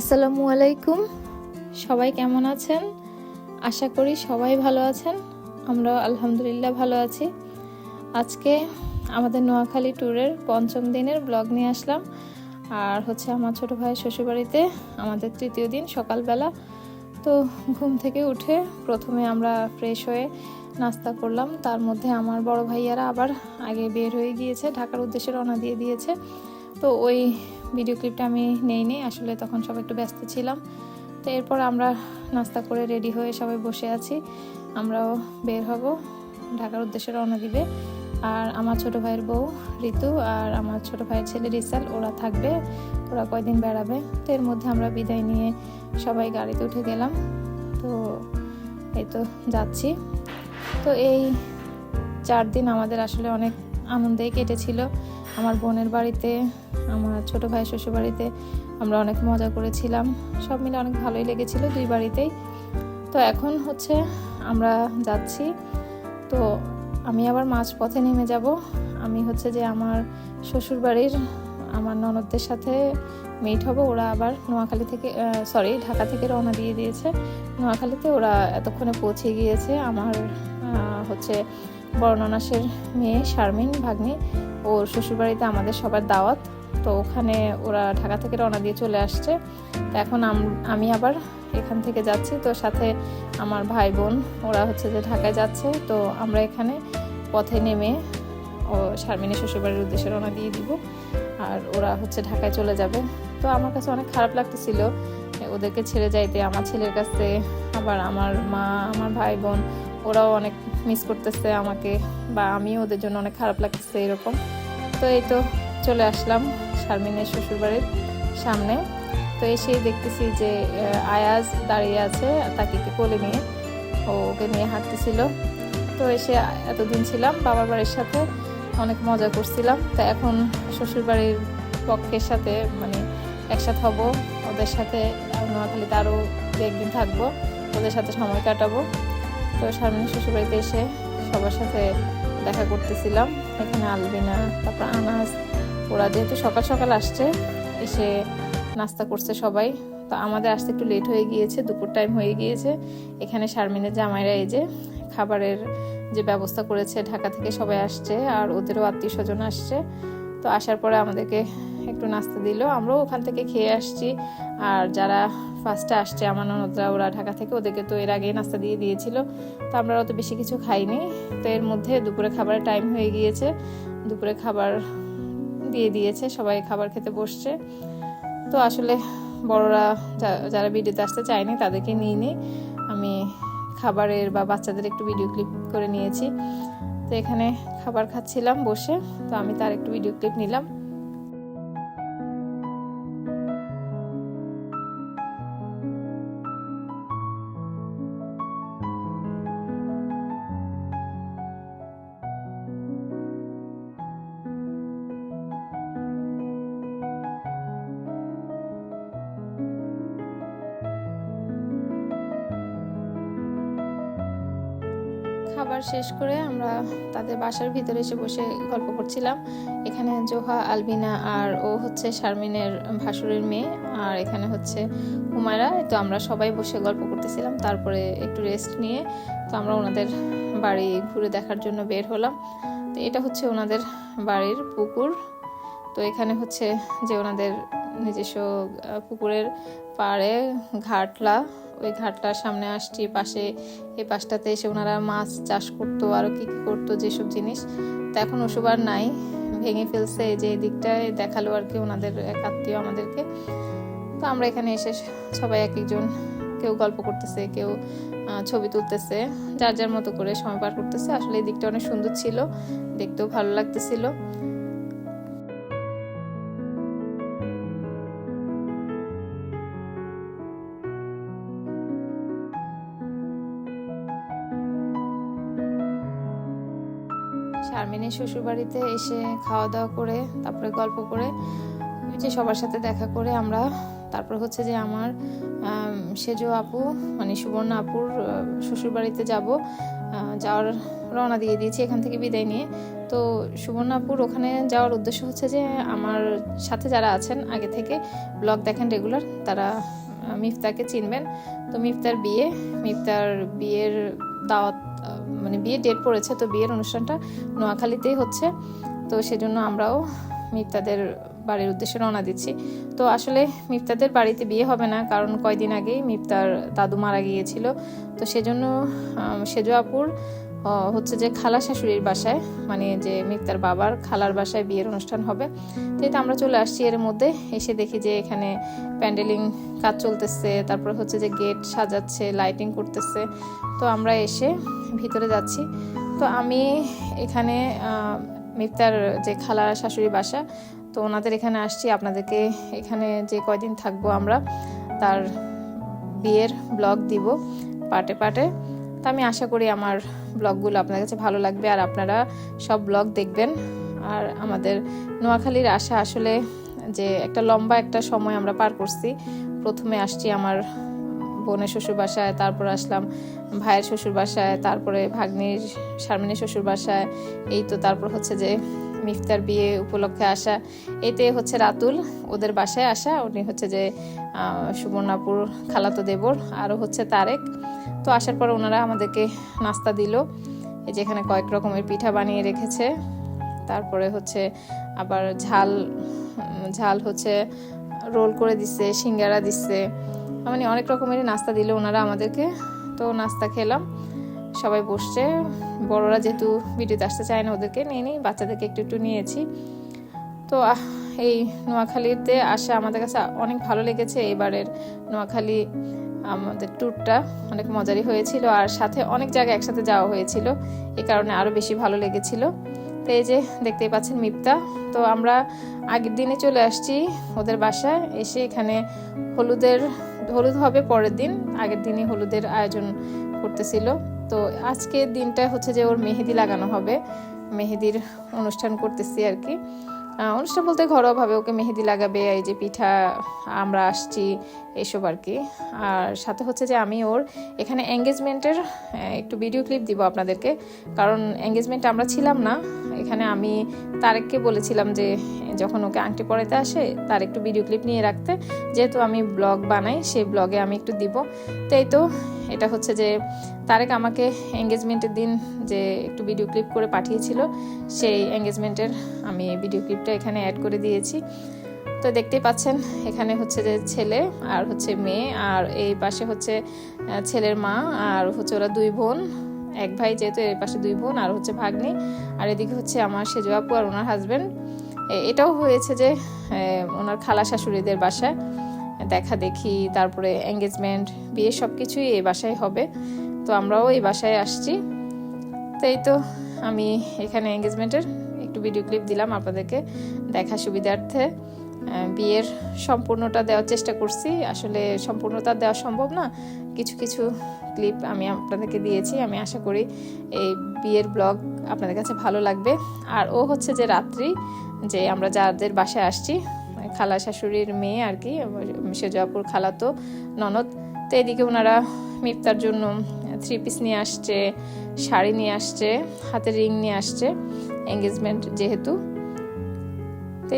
আসসালামু আলাইকুম। সবাই কেমন আছেন? আশা করি সবাই ভালো আছেন। আমরা আলহামদুলিল্লাহ ভালো আছি। আজকে আমাদের নোয়াখালী ট্যুরের পঞ্চম দিনের ব্লগ নিয়ে আসলাম। আর হচ্ছে আমার ছোটো ভাইয়ের শ্বশুরবাড়িতে আমাদের তৃতীয় দিন সকালবেলা। তো ঘুম থেকে উঠে প্রথমে আমরা ফ্রেশ হয়ে নাস্তা করলাম। তার মধ্যে আমার বড় ভাইয়ারা আবার আগে বের হয়ে গিয়েছে, ঢাকার উদ্দেশ্যে রওনা দিয়ে দিয়েছে। তো ওই ভিডিও ক্লিপটা আমি নেইনি আসলে তখন সব একটু ব্যস্ত ছিলাম। তো এরপর আমরা নাস্তা করে রেডি হয়ে সবাই বসে আছি। আমরাও বের হব ঢাকার উদ্দেশ্যে রওনা দিবে। আর আমার ছোট ভাইয়ের বউ ঋতু আর আমার ছোট ভাইয়ের ছেলে রিসাল, ওরা থাকবে, ওরা কয়দিন বেড়াবে। তো এর মধ্যে আমরা বিদায় নিয়ে সবাই গাড়িতে উঠে গেলাম। তো এই তো যাচ্ছি। তো এই চার দিন আমাদের আসলে অনেক আনন্দেই কেটেছিল। আমার বোনের বাড়িতে আমার ছোট ভাই শ্বশুর বাড়িতে আমরা অনেক মজা করেছিলাম। সব মিলে অনেক ভালোই লেগেছিল দুই বাড়িতেই। তো এখন হচ্ছে আমরা যাচ্ছি। তো আমি আবার মাঝ পথে নেমে যাব। আমি হচ্ছে যে আমার শ্বশুর বাড়ির আমার ননদদের সাথে মিট হব। ওরা আবার নোয়াখালী থেকে সরি ঢাকা থেকে রওনা দিয়ে দিয়েছে। নোয়াখালীতে ওরা এতক্ষণে পৌঁছে গিয়েছে। আমার হচ্ছে বর্ণনাসের মেয়ে শারমিন, ভাগ্নি। ওর শ্বশুরবাড়িতে আমাদের সবার দাওয়াত। তো ওখানে ওরা ঢাকা থেকে রওনা দিয়ে চলে আসছে। তো এখন আম- আবার এখান থেকে যাচ্ছি। তো সাথে আমার ভাই বোন, ওরা হচ্ছে যে ঢাকায় যাচ্ছে। তো আমরা এখানে পথে নেমে ও শারমিনের শ্বশুরবাড়ির উদ্দেশ্যে রওনা দিয়ে দিব। আর ওরা হচ্ছে ঢাকায় চলে যাবে। তো আমার কাছে অনেক খারাপ লাগতেছিল ওদেরকে ছেড়ে যাইতে, আমার ছেলের কাছে, আবার আমার মা, আমার ভাই বোন, ওরাও অনেক মিস করতেছে আমাকে, বা আমিও ওদের জন্য অনেক খারাপ লাগতেছে এরকম। তো এই তো চলে আসলাম। শারমিনের শ্বশুরবাড়ির সামনে। তো এসেই দেখতেছি যে আয়াজ দাঁড়িয়ে আছে, তাকে কি কোলে নিয়ে। ও ওকে নিয়ে হাঁটতেছিল। তো এসে এতদিন ছিলাম, বাবার বাড়ির সাথে অনেক মজা করছিলাম। তা এখন শ্বশুরবাড়ির পক্ষের সাথে মানে একসাথে হব, ওদের সাথে নোয়াখালীতে আরও দু একদিন থাকব, ওদের সাথে সময় কাটাবো। তো শারমিনের শ্বশুরবাড়িতে এসে সবার সাথে দেখা করতেছিলাম। এখানে আলবিনা, তারপর আনাস ওরা যেহেতু সকাল সকাল আসছে, এসে নাস্তা করছে সবাই। তো আমাদের আসতে একটু লেট হয়ে গিয়েছে, দুপুর টাইম হয়ে গিয়েছে। এখানে শারমিনের জামাইরা এই যে খাবারের যে ব্যবস্থা করেছে, ঢাকা থেকে সবাই আসছে আর ওদেরও আত্মীয় স্বজন আসছে। তো আসার পরে আমাদেরকে একটু নাস্তা দিল। আমরাও ওখান থেকে খেয়ে আসছি। আর যারা ফার্স্টে আসছে আমার ননদরা ওরা ঢাকা থেকে ওদেরকে তো এর আগেই নাস্তা দিয়ে দিয়েছিল। তো আমরা অত বেশি কিছু খাইনি। তো এর মধ্যে দুপুরে খাবারের টাইম হয়ে গিয়েছে। দুপুরে খাবার দিয়ে দিয়েছে, সবাই খাবার খেতে বসছে। তো আসলে বড়রা যারা ভিডিওতে আসতে চায়নি তাদেরকে নিয়ে নিই আমি খাবারের বা বাচ্চাদের একটু ভিডিও ক্লিপ করে নিয়েছি। তো এখানে খাবার খাচ্ছিলাম বসে, তো আমি তার একটু ভিডিও ক্লিপ নিলাম। খাবার শেষ করে আমরা তাদের বাসার ভিতরে এসে বসে গল্প করছিলাম। এখানে জোহা, আলবিনা আর ও হচ্ছে শারমিনের ভাসুরের মেয়ে আর এখানে হচ্ছে হুমায়রা। তো আমরা সবাই বসে গল্প করতেছিলাম, তারপরে একটু রেস্ট নিয়ে তো আমরা ওনাদের বাড়ি ঘুরে দেখার জন্য বের হলাম। তো এটা হচ্ছে ওনাদের বাড়ির পুকুর। তো এখানে হচ্ছে যে ওনাদের নিজস্ব পুকুরের পাড়ে ঘাটলা ওই ঘাটটার সামনে আসছি পাশে এই পাশটাতে এসে ওনারা মাছ চাষ করতো আরও কী কী করতো, যেসব জিনিস। তো এখন ওসব আর নাই, ভেঙে ফেলছে যে দিকটায় দেখাল আর কি ওনাদের এক আত্মীয় আমাদেরকে। তো আমরা এখানে এসে সবাই এক একজন, কেউ গল্প করতেছে, কেউ ছবি তুলতেছে, যার যার মতো করে সময় পার করতেছে। আসলে এই দিকটা অনেক সুন্দর ছিল, দেখতেও ভালো লাগতেছিল। শারমিনের শ্বশুরবাড়িতে এসে খাওয়া দাওয়া করে তারপরে গল্প করে যে সবার সাথে দেখা করে আমরা তারপর হচ্ছে যে আমার আম, সেজো আপু মানে সুবর্ণ আপুর শ্বশুরবাড়িতে যাব যাওয়ার রওনা দিয়ে দিয়েছি এখান থেকে বিদায় নিয়ে। তো সুবর্ণাপুর ওখানে যাওয়ার উদ্দেশ্য হচ্ছে যে আমার সাথে যারা আছেন আগে থেকে ব্লগ দেখেন রেগুলার তারা মিফতাকে চিনবেন। তো মিফতার বিয়ে মিফতার বিয়ের দাওয়াত মানে বিয়ে ডেট পড়েছে, তো বিয়ের অনুষ্ঠানটা নোয়াখালীতেই হচ্ছে। তো সেজন্য আমরাও মিফতাদের বাড়ির উদ্দেশ্যে রওনা দিচ্ছি। তো আসলে মিফতাদের বাড়িতে বিয়ে হবে না, কারণ কয়দিন আগেই মিফতার দাদু মারা গিয়েছিল। তো সেজন্য সেজো আপুর হচ্ছে যে খালা শাশুড়ির বাসায় মানে যে মিফতার বাবার খালার বাসায় বিয়ের অনুষ্ঠান হবে। তো আমরা চলে আসছি এর মধ্যে, এসে দেখি যে এখানে প্যান্ডেলিং কাজ চলতেছে, তারপর হচ্ছে যে গেট সাজাচ্ছে, লাইটিং করতেছে। তো আমরা এসে ভিতরে যাচ্ছি। তো আমি এখানে মিফতার যে খালা শাশুড়ি বাসা, তো ওনাদের এখানে আসছি। আপনাদেরকে এখানে যে কয়দিন থাকব আমরা, তার বিয়ের ব্লগ দিব পার্টে পার্টে তো আমি আশা করি আমার ব্লগগুলো আপনার কাছে ভালো লাগবে আর আপনারা সব ব্লগ দেখবেন। আর আমাদের নোয়াখালীর আশা আসলে যে একটা লম্বা একটা সময় আমরা পার করছি। প্রথমে আসছি আমার বোনের শ্বশুর বাসায়, তারপর আসলাম ভাইয়ের শ্বশুর বাসায়, তারপরে ভাগ্নির, শারমিনের শ্বশুর বাসায়। এই তো তারপর হচ্ছে যে মিফতার বিয়ে উপলক্ষে আসা। এতে হচ্ছে রাতুল, ওদের বাসায় আসা। উনি হচ্ছে যে সুবর্ণাপুর খালাতো দেবর, আরও হচ্ছে তারেক। তো আসার পর ওনারা আমাদেরকে নাস্তা দিল। এই যেখানে কয়েক রকমের পিঠা বানিয়ে রেখেছে। তারপরে হচ্ছে আবার ঝাল ঝাল হচ্ছে রোল করে দিচ্ছে সিঙ্গারা দিচ্ছে মানে অনেক রকমের নাস্তা দিল ওনারা আমাদেরকে। তো নাস্তা খেলাম। সবাই বসছে। বড়রা যেহেতু ভিডিওতে আসতে চায় না ওদেরকে নিয়ে নিই, বাচ্চাদেরকে একটু একটু নিয়েছি। তো এই নোয়াখালীতে আসা আমাদের কাছে অনেক ভালো লেগেছে। এবারের নোয়াখালী আমাদের ট্যুরটা অনেক মজারই হয়েছিল আর সাথে অনেক জায়গায় একসাথে যাওয়া হয়েছিল। এই কারণে আরও বেশি ভালো লেগেছিল। তো এই যে দেখতেই পাচ্ছেন মিপ্তা তো আমরা আগের দিনে চলে আসছি ওদের বাসায়। এসে এখানে হলুদের, হলুদ হবে পরের দিন। আগের দিনই হলুদের আয়োজন করতেছিল। তো আজকের দিনটা হচ্ছে যে ওর মেহেদি লাগানো হবে। মেহেদির অনুষ্ঠান করতেছি আর কি। অনুষ্ঠান বলতে ঘরোয়াভাবে ওকে মেহেদি লাগাবে। এই যে পিঠা, আমরা আসছি। এসব আর কি। আর সাথে হচ্ছে যে আমি ওর এখানে এঙ্গেজমেন্টের একটু ভিডিও ক্লিপ দিব আপনাদেরকে। কারণ এঙ্গেজমেন্ট আমরা ছিলাম না। এখানে আমি তারেককে বলেছিলাম যে যখন ওকে আংটি পরাইতে আসে, তার একটু ভিডিও ক্লিপ নিয়ে রাখতে। যেহেতু আমি ব্লগ বানাই সেই ব্লগে আমি একটু দিব। তো এই তো, এটা হচ্ছে যে তারেক আমাকে এঙ্গেজমেন্টের দিন যে একটু ভিডিও ক্লিপ করে পাঠিয়েছিল, সেই এঙ্গেজমেন্টের আমি ভিডিও ক্লিপটা এখানে অ্যাড করে দিয়েছি। তো দেখতেই পাচ্ছেন, এখানে হচ্ছে যে ছেলে আর হচ্ছে মেয়ে, আর এই পাশে হচ্ছে ছেলের মা আর হচ্ছে ওরা দুই বোন। এক ভাই যেহেতু এর পাশে দুই বোন আর হচ্ছে ভাগ্নি। আর এদিকে হচ্ছে আমার সেজো আপু আর ওনার হাজবেন্ড এটাও হয়েছে যে ওনার খালা শাশুড়িদের বাসায়। দেখা দেখি, তারপরে এঙ্গেজমেন্ট বিয়ে সব কিছুই এই বাসায় হবে। তো আমরাও এই বাসায় আসছি। তো এই তো আমি এখানে এঙ্গেজমেন্টের একটু ভিডিও ক্লিপ দিলাম আপনাদেরকে দেখা সুবিধার্থে। বিয়ের সম্পূর্ণটা দেওয়ার চেষ্টা করছি। আসলে সম্পূর্ণতা দেওয়া সম্ভব না। কিছু কিছু ক্লিপ আমি আপনাদেরকে দিয়েছি। আমি আশা করি এই বিয়ের ব্লগ আপনাদের কাছে ভালো লাগবে। আর ও হচ্ছে যে রাত্রি, যে আমরা যাদের বাসায় আসছি, খালা শাশুড়ির মেয়ে আর কি সেজাপুর খালা তো ননদ, তো এদিকে ওনারা মিফতার জন্য থ্রি পিস নিয়ে আসছে, শাড়ি নিয়ে আসছে হাতে রিং নিয়ে আসছে এঙ্গেজমেন্ট যেহেতু।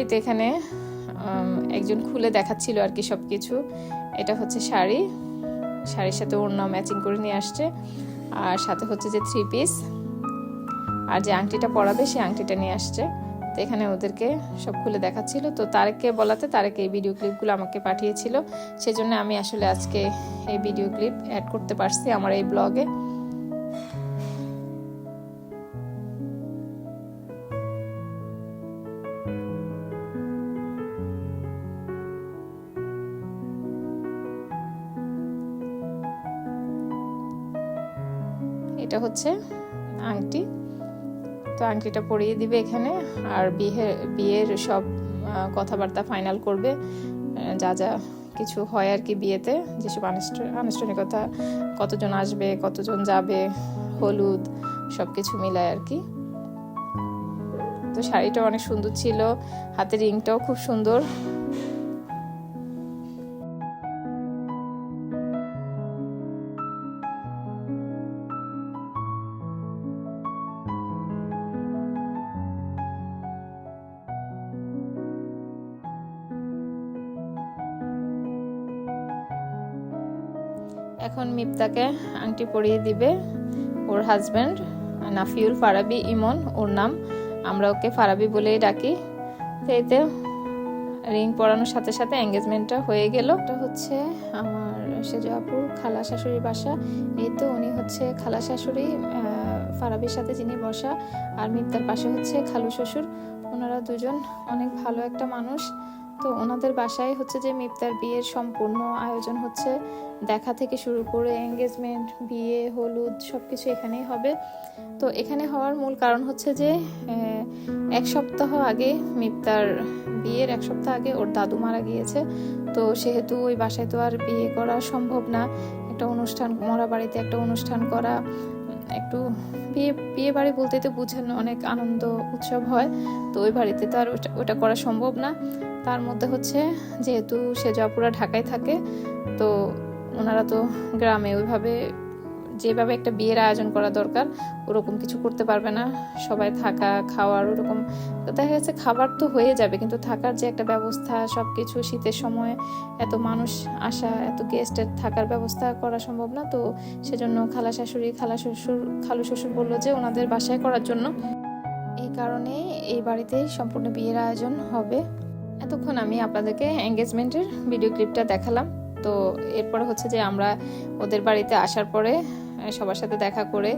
তো এখানে একজন খুলে দেখাচ্ছিল আর কি সব কিছু এটা হচ্ছে শাড়ি। শাড়ির সাথে ওড়না ম্যাচিং করে নিয়ে আসছে। আর সাথে হচ্ছে যে থ্রি পিস আর যে আংটিটা পরাবে সেই আংটিটা নিয়ে আসছে। তো এখানে ওদেরকে সব খুলে দেখাচ্ছিল। তো তারেককে বলাতে তারেক এই ভিডিও ক্লিপগুলো আমাকে পাঠিয়েছিল। সেজন্য আমি আসলে আজকে এই ভিডিও ক্লিপ অ্যাড করতে পারছি আমার এই ব্লগে এটা হচ্ছে আংটি। তো আংটিটা পরিয়ে দিবে এখানে, আর বিয়ে বিয়ের সব কথাবার্তা ফাইনাল করবে। যা যা কিছু হয় আর কি বিয়েতে, যেসব আনুষ্ঠা- আনুষ্ঠানিকতা, কতজন আসবে, কতজন যাবে, হলুদ সব কিছু মিলায় আর কি। তো শাড়িটা অনেক সুন্দর ছিল, হাতের রিংটাও খুব সুন্দর। এখন মিপ্তাকে আংটি পরিয়ে দিবে ওর হাজব্যান্ড নাফিউল ফারাবি ইমন, ওর নাম। আমরা ওকে ফারাবি বলেই ডাকি। তো এতে রিং পরানোর সাথে সাথে এঙ্গেজমেন্টটা হয়ে গেল। ওটা হচ্ছে আমার সেজাপুর খালা শাশুড়ির বাসা। এই তো উনি হচ্ছে খালা শাশুড়ি ফারাবির সাথে যিনি বসা। আর মিপ্তার পাশে হচ্ছে খালু শ্বশুর। ওনারা দুজন অনেক ভালো একটা মানুষ। তো ওনাদের বাসায় হচ্ছে যে মিপ্তার বিয়ের সম্পূর্ণ আয়োজন হচ্ছে। দেখা থেকে শুরু করে এঙ্গেজমেন্ট বিয়ে, হলুদ সব কিছু এখানেই হবে। তো এখানে হওয়ার মূল কারণ হচ্ছে যে এক সপ্তাহ আগে মিপ্তার বিয়ের এক সপ্তাহ আগে ওর দাদু মারা গিয়েছে। তো সেহেতু ওই বাসায় তো আর বিয়ে করা সম্ভব না। একটা অনুষ্ঠান, মরা বাড়িতে একটা অনুষ্ঠান করা, একটু বিয়ে বিয়ে বাড়ি বলতে তো বুঝেন অনেক আনন্দ, উৎসব হয়। তো ওই বাড়িতে তো আর ওটা করা সম্ভব না। তার মধ্যে হচ্ছে, যেহেতু সে জপুরা ঢাকায় থাকে, তো ওনারা তো গ্রামে ওইভাবে যেভাবে একটা বিয়ের আয়োজন করা দরকার, ওরকম কিছু করতে পারবে না। সবাই থাকা, খাওয়ার ওরকম দেখা যাচ্ছে খাবার তো হয়ে যাবে, কিন্তু থাকার যে একটা ব্যবস্থা সব কিছু শীতের সময়, এত মানুষ আসা, এত গেস্টের থাকার ব্যবস্থা করা সম্ভব না, তো সেজন্য খালা শাশুড়ি, খালা শ্বশুর, খালু শ্বশুর বলল যে ওনাদের বাসায় করার জন্য। এই কারণে এই বাড়িতেই সম্পূর্ণ বিয়ের আয়োজন হবে। এতক্ষণ আমি আপনাদেরকে এঙ্গেজমেন্টের ভিডিও ক্লিপটা দেখালাম। তো এরপরে হচ্ছে যে আমরা ওদের বাড়িতে আসার পরে সবার সাথে দেখা করে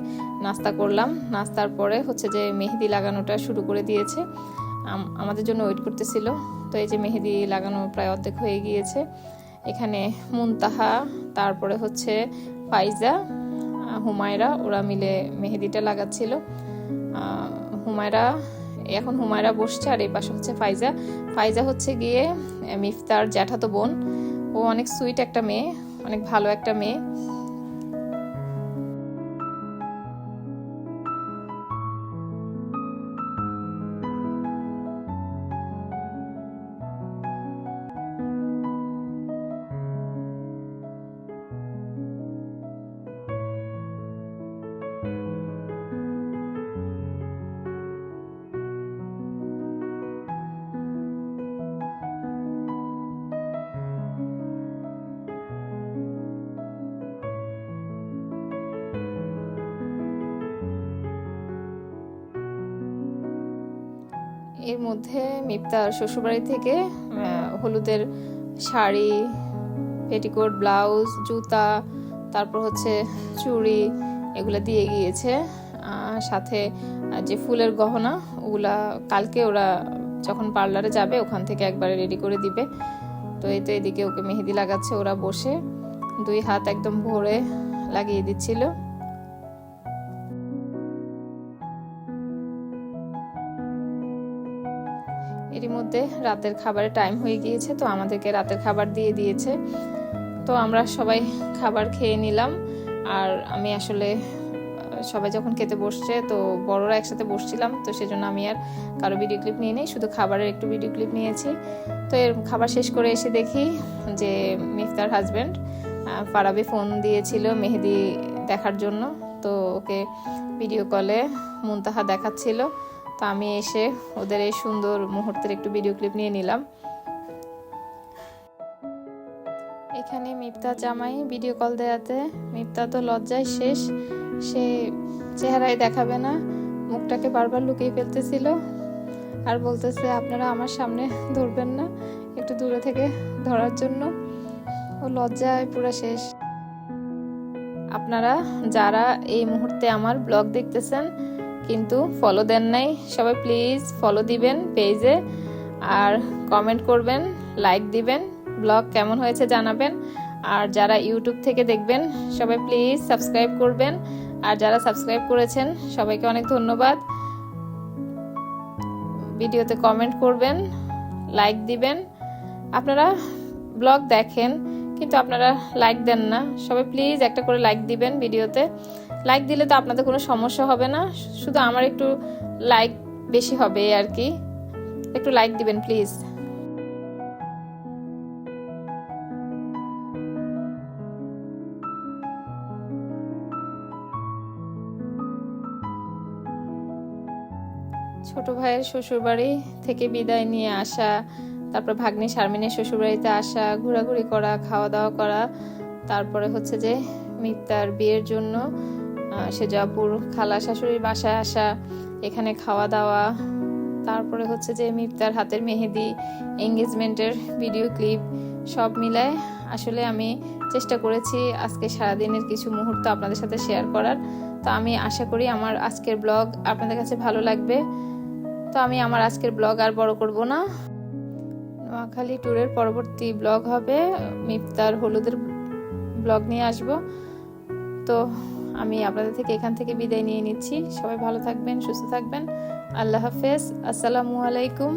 নাস্তা করলাম। নাস্তার পরে হচ্ছে যে মেহেদি লাগানোটা শুরু করে দিয়েছে। আমাদের জন্য ওয়েট করতেছিল। তো এই যে মেহেদি লাগানো প্রায় অর্ধেক হয়ে গিয়েছে। এখানে মুনতাহা, তারপরে হচ্ছে ফাইজা হুমায়রা, ওরা মিলে মেহেদিটা লাগাচ্ছিল। হুমায়রা এখন হুমায়রা বসছে, আর এই পাশে হচ্ছে ফাইজা। ফাইজা হচ্ছে গিয়ে মিফতার জ্যাঠাতো বোন। ও অনেক সুইট একটা মেয়ে, অনেক ভালো একটা মেয়ে। এর মধ্যে মিপ্তার শ্বশুরবাড়ি থেকে হলুদের শাড়ি পেটিকোট ব্লাউজ জুতা তারপর হচ্ছে চুড়ি এগুলো দিয়ে গিয়েছে। সাথে যে ফুলের গহনা ওগুলা কালকে ওরা যখন পার্লারে যাবে ওখান থেকে একবারে রেডি করে দিবে। তো এই তো এদিকে ওকে মেহেদি লাগাচ্ছে ওরা বসে। দুই হাত একদম ভরে লাগিয়ে দিচ্ছিল। মধ্যে রাতের খাবারের টাইম হয়ে গিয়েছে, তো আমাদেরকে রাতের খাবার দিয়ে দিয়েছে। তো আমরা সবাই খাবার খেয়ে নিলাম। আর আমি আসলে সবাই যখন খেতে বসছে, তো বড়রা একসাথে বসছিলাম, তো সেজন্য আমি আর কারও ভিডিও ক্লিপ নিয়ে নেই, শুধু খাবারের একটু ভিডিও ক্লিপ নিয়েছি। তো এর খাবার শেষ করে এসে দেখি যে মিফতার হাজব্যান্ড ফারাবি ফোন দিয়েছিল মেহেদি দেখার জন্য। তো ওকে ভিডিও কলে মুনতাহা দেখাচ্ছিল। তো আমি এসে ওদের এই সুন্দর মুহূর্তের একটু ভিডিও ক্লিপ নিয়ে নিলাম। এখানে মিপ্তা জামাই ভিডিও কল দেওয়াতে, মিপ্তা তো লজ্জায় শেষ, সে চেহারায় দেখাবে না, মুখটাকে বারবার লুকিয়ে ফেলতেছিল আর বলতেছে, আপনারা আমার সামনে ধরবেন না, একটু দূরে থেকে ধরার জন্য। ও লজ্জায় পুরো শেষ। আপনারা যারা এই মুহূর্তে আমার ব্লগ দেখতেছেন কিন্তু ফলো দেন নাই। সবাই প্লিজ ফলো দিবেন পেজে আর কমেন্ট করবেন লাইক দিবেন ব্লগ কেমন হয়েছে জানাবেন। আর যারা ইউটিউব থেকে দেখবেন, সবাই প্লিজ সাবস্ক্রাইব করবেন। আর যারা সাবস্ক্রাইব করেছেন, সবাইকে অনেক ধন্যবাদ। ভিডিওতে কমেন্ট করবেন লাইক দিবেন। আপনারা ব্লগ দেখেন, কিন্তু আপনারা লাইক দেন না। সবাই প্লিজ একটা করে লাইক দিবেন ভিডিওতে। লাইক দিলে তো আপনাদের কোনো সমস্যা হবে না। শুধু আমার একটু লাইক বেশি হবে আর কি। একটু লাইক দিবেন প্লিজ ছোট ভাইয়ের শ্বশুরবাড়ি থেকে বিদায় নিয়ে আসা, তারপর ভাগ্নি শারমিনের শ্বশুরবাড়িতে আসা, ঘোরাঘুরি করা, খাওয়া দাওয়া করা, তারপরে হচ্ছে যে মিফতার বিয়ের জন্য সেজাপুর খালা শাশুড়ির বাসায় আসা, এখানে খাওয়া দাওয়া তারপরে হচ্ছে যে মিফতার হাতের মেহেদি এঙ্গেজমেন্টের ভিডিও ক্লিপ সব মিলায় আসলে আমি চেষ্টা করেছি আজকে সারাদিনের কিছু মুহূর্ত আপনাদের সাথে শেয়ার করার। তো আমি আশা করি আমার আজকের ব্লগ আপনাদের কাছে ভালো লাগবে। তো আমি আমার আজকের ব্লগ আর বড় করব না। নোয়াখালী ট্যুরের পরবর্তী ব্লগ হবে, মিফতার হলুদের ব্লগ নিয়ে আসব। তো আমি আপনাদের থেকে এখান থেকে বিদায় নিয়ে নিচ্ছি। সবাই ভালো থাকবেন, সুস্থ থাকবেন। আল্লাহ হাফেজ। আসসালামু আলাইকুম।